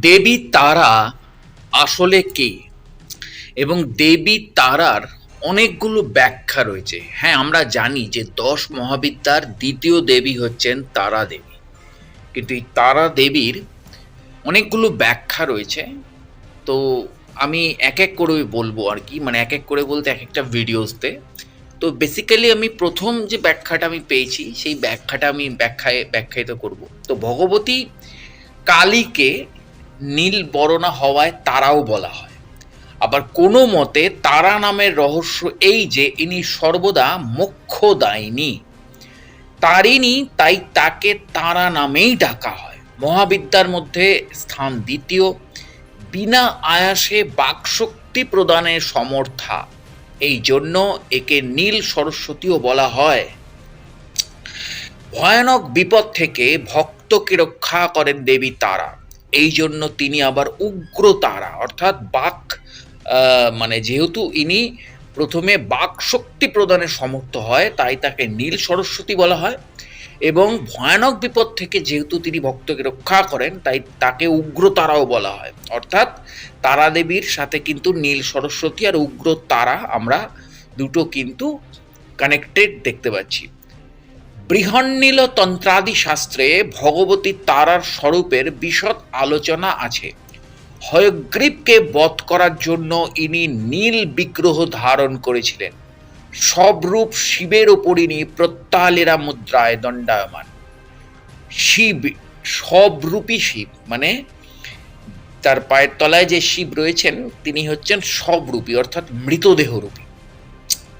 দেবী তারা আসলে কে? এবং দেবী তারার অনেকগুলো ব্যাখ্যা রয়েছে। হ্যাঁ আমরা জানি যে দশ মহাবিদ্যার দ্বিতীয় দেবী হচ্ছেন তারা দেবী। কিন্তু এই তারা দেবীর অনেকগুলো ব্যাখ্যা রয়েছে। তো আমি এক এক করে বলব আর কি মানে এক এক করে বলতে এক একটা ভিডিওসতে তো বেসিক্যালি আমি প্রথম যে ব্যাখ্যাটা আমি পেয়েছি, সেই ব্যাখ্যাটা আমি ব্যাখ্যায়, ব্যাখ্যায়িত করব। তো ভগবতী কালীকে নীল বরণা হওয়ায় তারাও বলা হয়। আবার কোনো মতে তারা নামের রহস্য এই যে ইনি সর্বদা মোক্ষদায়িনী তারিণী তাই তাকে তারা নামেই ডাকা হয়। মহাবিদ্যার মধ্যে স্থান দ্বিতীয়। বিনা আয়াসে বাকশক্তি প্রদানের সমর্থা। এই জন্য একে নীল সরস্বতীও বলা হয়। ভয়ানক বিপদ থেকে ভক্তকে রক্ষা করেন দেবী তারা। এই জন্য তিনি আবার উগ্র তারা, অর্থাৎ বাক মানে যেহেতু ইনি প্রথমে বাক শক্তি প্রদানে সমর্থ হয়, তাই তাকে নীল সরস্বতী বলা হয়। এবং ভয়ানক বিপদ থেকে যেহেতু তিনি ভক্তকে রক্ষা করেন, তাই তাকে উগ্র তারাও বলা হয়। অর্থাৎ তারা দেবীর সাথে কিন্তু নীল সরস্বতী আর উগ্র তারা আমরা দুটো কিন্তু কানেক্টেড দেখতে পাচ্ছি। বৃহন্নীল তন্ত্রাদি শাস্ত্রে ভগবতী তারার স্বরূপের বিশদ আলোচনা আছে। হয়গ্রীবকে বধ করার জন্য ইনি নীল বিগ্রহ ধারণ করেছিলেন। সবরূপ শিবের ওপর ইনি প্রত্যালেরা মুদ্রায় দণ্ডায়মান। শিব, সব রূপী শিব মানে তার পায়ের তলায় যে শিব রয়েছেন, তিনি হচ্ছেন সবরূপী অর্থাৎ মৃতদেহ রূপী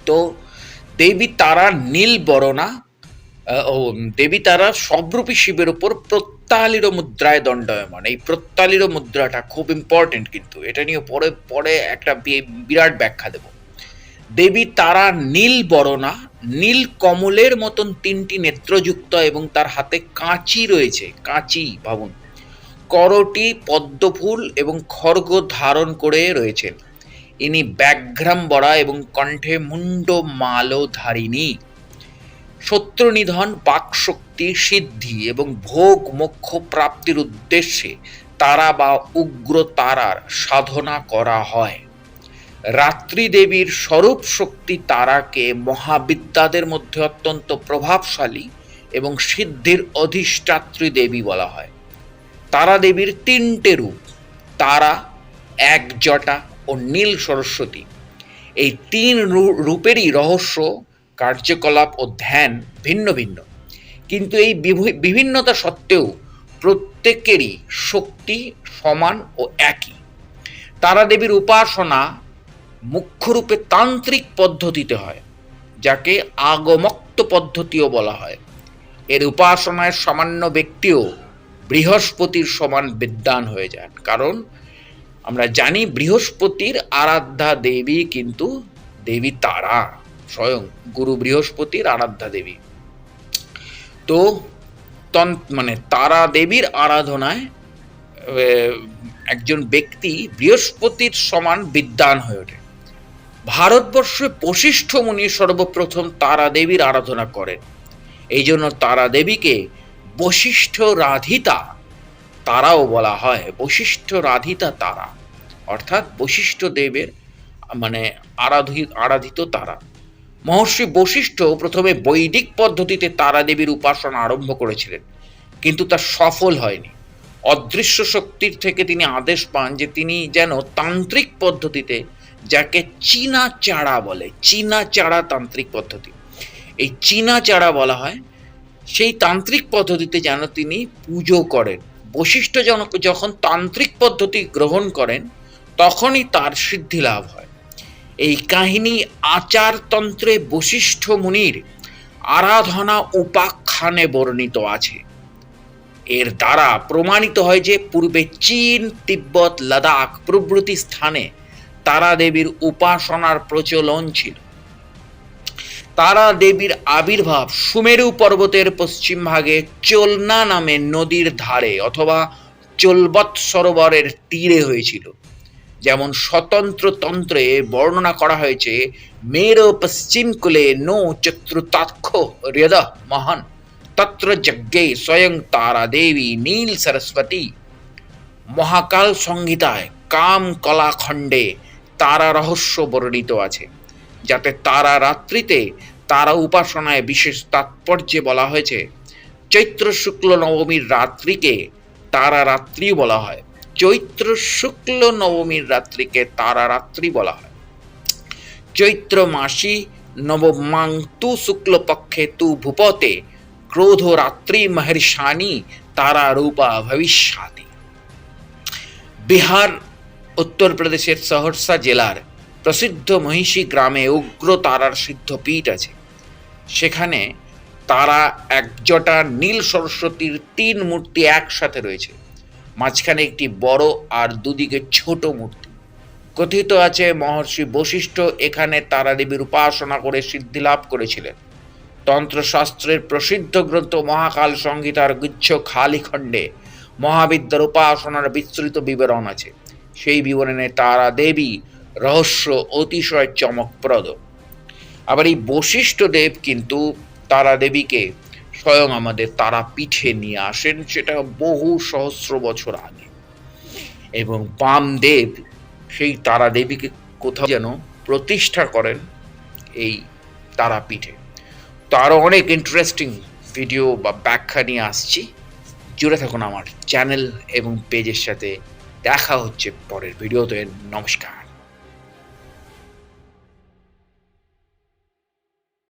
তো দেবী তারা নীল বরণা দেবী তারা সবরূপী শিবের উপর প্রত্যালির মুদ্রায় দণ্ডায়মান। এই প্রত্যালির মুদ্রাটা খুব ইম্পর্টেন্ট কিন্তু। এটা নিয়ে পরে পরে একটা বিরাট ব্যাখ্যা দেব। দেবী তারা নীল বরণা, নীল কমলের মতন তিনটি নেত্রযুক্ত এবং তার হাতে কাঁচি রয়েছে। কাঁচি, ভাবুন। করটি পদ্মফুল এবং খড়গ ধারণ করে রয়েছেন। ইনি ব্যাঘ্রাম বরা এবং কণ্ঠে মুন্ড মালো ধারিণী শত্রু নিধন বাকশক্তি, সিদ্ধি এবং ভোগ মোক্ষ প্রাপ্তির উদ্দেশ্যে তারা বা উগ্র তারার সাধনা করা হয়। রাত্রি দেবীর স্বরূপ শক্তি তারাকে মহাবিদ্যাদের মধ্যে অত্যন্ত প্রভাবশালী এবং সিদ্ধির অধিষ্ঠাত্রী দেবী বলা হয়। তারা দেবীর তিনটে রূপ, তারা, একজটা ও নীল সরস্বতী। এই তিন রূপেরই রহস্য কার্যকলাপ ও ধ্যান ভিন্ন ভিন্ন। কিন্তু এই বিভিন্নতা সত্ত্বেও প্রত্যেকেরই শক্তি সমান ও একই। তারা দেবীর উপাসনা মুখ্যরূপে তান্ত্রিক পদ্ধতিতে হয়, যাকে আগমক্ত পদ্ধতিও বলা হয়। এর উপাসনায় সামান্য ব্যক্তিও বৃহস্পতির সমান বিদ্যান হয়ে যান। কারণ আমরা জানি বৃহস্পতির আরাধ্যা দেবী কিন্তু দেবী তারা। স্বয়ং গুরু বৃহস্পতির আরাধ্যা দেবী। তো তন- মানে তারা দেবীর আরাধনায় একজন ব্যক্তি বৃহস্পতির সমান বিদ্যান হয়ে ওঠে। ভারতবর্ষে বশিষ্ঠ মুনি সর্বপ্রথম তারা দেবীর আরাধনা করেন। এই জন্য তারা দেবীকে বশিষ্ঠ রাধিতা তারাও বলা হয়, বশিষ্ঠ রাধিতা তারা। অর্থাৎ বশিষ্ঠ দেবের মানে আরাধিত আরাধিত তারা। মহর্ষি বশিষ্ঠ প্রথমে বৈদিক পদ্ধতিতে তারা দেবীর উপাসনা আরম্ভ করেছিলেন, কিন্তু তা সফল হয়নি। অদৃশ্য শক্তির থেকে তিনি আদেশ পান যে তিনি যেন তান্ত্রিক পদ্ধতিতে, যাকে চীনা চাড়া বলে চীনা চাড়া তান্ত্রিক পদ্ধতি, এই চীনা চাড়া বলা হয়, সেই তান্ত্রিক পদ্ধতিতে যেন তিনি পুজো করেন। বশিষ্ঠ যখন তান্ত্রিক পদ্ধতি গ্রহণ করেন, তখনই তার সিদ্ধি লাভ হয়। এই কাহিনী আচারতন্ত্রে বশিষ্ঠ মুনির আরাধনা উপাখ্যানে বর্ণিত আছে। এর দ্বারা প্রমাণিত হয় যে পূর্বে চীন, তিব্বত, লাদাখ প্রভৃতি স্থানে তারা দেবীর উপাসনার প্রচলন ছিল। তারা দেবীর আবির্ভাব সুমেরু পর্বতের পশ্চিম ভাগে চোলনা নামে নদীর ধারে অথবা চোলবৎ সরোবরের তীরে হয়েছিল। যেমন স্বতন্ত্র তন্ত্রে বর্ণনা করা হয়েছে, মের পশ্চিম কুলে নো চত্রুতাক্ষ হৃদ মহান, তত্র যজ্ঞে স্বয়ং তারা দেবী নীল সরস্বতী। মহাকাল সংহিতায় কাম কলাখণ্ডে তারা রহস্য বর্ণিত আছে, যাতে তারা রাত্রিতে তারা উপাসনায় বিশেষ তাৎপর্যে বলা হয়েছে। চৈত্র শুক্ল নবমীর রাত্রিকে তারা রাত্রি বলা হয়। চৈত্র শুক্ল নবমীর রাত্রিকে তারা রাত্রি বলা হয়। চৈত্র মাসি নবমাং তু শুক্লপক্ষে তু ভূপতে ক্রোধ রাত্রি মহর্ষানি তারা রূপা ভবিষ্যাতি। বিহার উত্তরপ্রদেশের সহরসা জেলার প্রসিদ্ধ মহিষী গ্রামে উগ্র তারার সিদ্ধপীঠ আছে। সেখানে তারা একজটা নীল সরস্বতীর তিন মূর্তি একসাথে রয়েছে। মাঝখানে একটি বড় আর দুদিকে ছোট মূর্তি। কথিত আছে, মহর্ষি বশিষ্ঠ এখানে তারা দেবীর উপাসনা করে সিদ্ধি লাভ করেছিলেন। তন্ত্রশাস্ত্রের প্রসিদ্ধ গ্রন্থ মহাকাল সংহিতার গুচ্ছ খালি খণ্ডে মহাবিদ্যার উপাসনার বিস্তৃত বিবরণ আছে। সেই বিবরণে তারা দেবী রহস্য অতিশয় চমকপ্রদ। আবার এই বশিষ্ঠ দেব কিন্তু তারা দেবীকে স্বয়ং আমাদের তারা পিঠে নিয়ে আসেন সেটা বহু সহস্র বছর আগে। এবং বামদেব সেই তারা দেবীকে কোথাও যেন প্রতিষ্ঠা করেন এই তারাপীঠে তো আরও অনেক ইন্টারেস্টিং ভিডিও বা ব্যাখ্যা নিয়ে আসছি। জুড়ে থাকুন আমার চ্যানেল এবং পেজের সাথে। দেখা হচ্ছে পরের ভিডিওতে নমস্কার।